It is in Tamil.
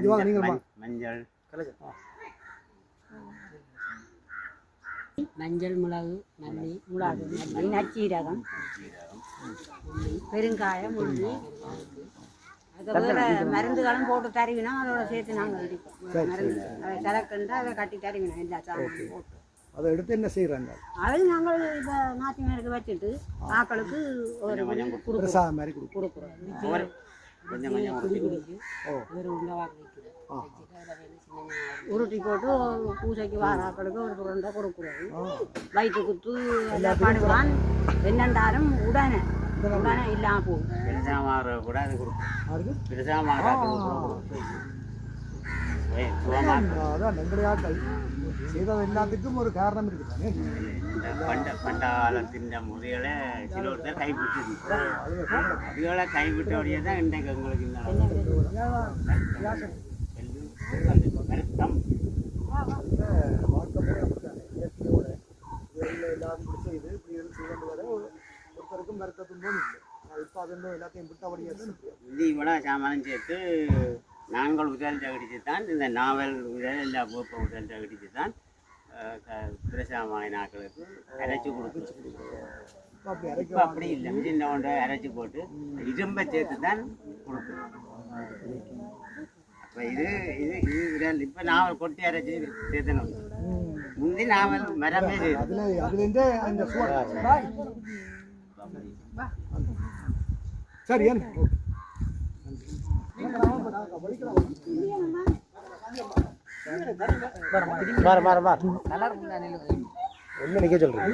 இதுவா நீங்கள் வா. மஞ்சள். மஞ்சள் மிளகு மல்லி மிளகு. மல்லி நச்சீரகம் பெருங்காயம் உள்ளி மருந்துகளும் போட்டு தருவினா அதோட சேர்த்து நாங்கள் அடிப்போம். மருந்து அதை கலக்கண்டு அதை கட்டி தருவினா எல்லா சாமானும் போட்டு. அதை எடுத்து என்ன செய்கிறாங்க அது நாங்கள் இப்போ நாத்தினருக்கு வச்சுட்டு ஆக்களுக்கு ஒரு பிரசாதம் மாதிரி கொடுக்குறோம். கொஞ்சம் கொஞ்சம் உருட்டி போட்டு பூசைக்கு வார ஆக்களுக்கு ஒரு உருண்டை கொடுக்குறோம் வயிற்று குத்து எல்லாம் பண்ணுவான் என்னண்டாலும் உடனே உடனே. இல்லாம போகும். பெருசாக மாற கூட அது கொடுக்கும். சுகமாக அதான் எங்களுடைய ஆட்கள் செய்தது எல்லாத்துக்கும் ஒரு காரணம் இருக்குது தானே? இந்த பண்ட பண்ட காலத்தின் முறைகளை சில ஒருத்தர் கைவிட்டு அதுகளை கைவிட்டபடியே தான் இன்றைக்கு எங்களுக்கு இந்த வருத்தம். ஒருத்தருக்கும் வருத்த துன்பம் இல்லை. இப்போ அதெல்லாம் எல்லாத்தையும் தான் இது இவ்வளோ சாமானும் சேர்த்து நாங்கள் உதல் தகடிச்சு தான் இந்த நாவல் உதல் எல்லா போப்ப உதல் தகடிச்சு தான் பிரசாமாய நாட்களுக்கு அரைச்சி கொடுக்குறோம் இப்போ அப்படி இல்லை சின்ன ஒன்றை அரைச்சி போட்டு இரும்பை சேர்த்து தான் கொடுக்குறோம் அப்போ இது இது இது விரல் இப்போ நாவல் கொட்டி அரைச்சி சேர்த்தணும். முந்தி நாவல் மரமே. சரி என்ன நிக்க சொல்றீங்க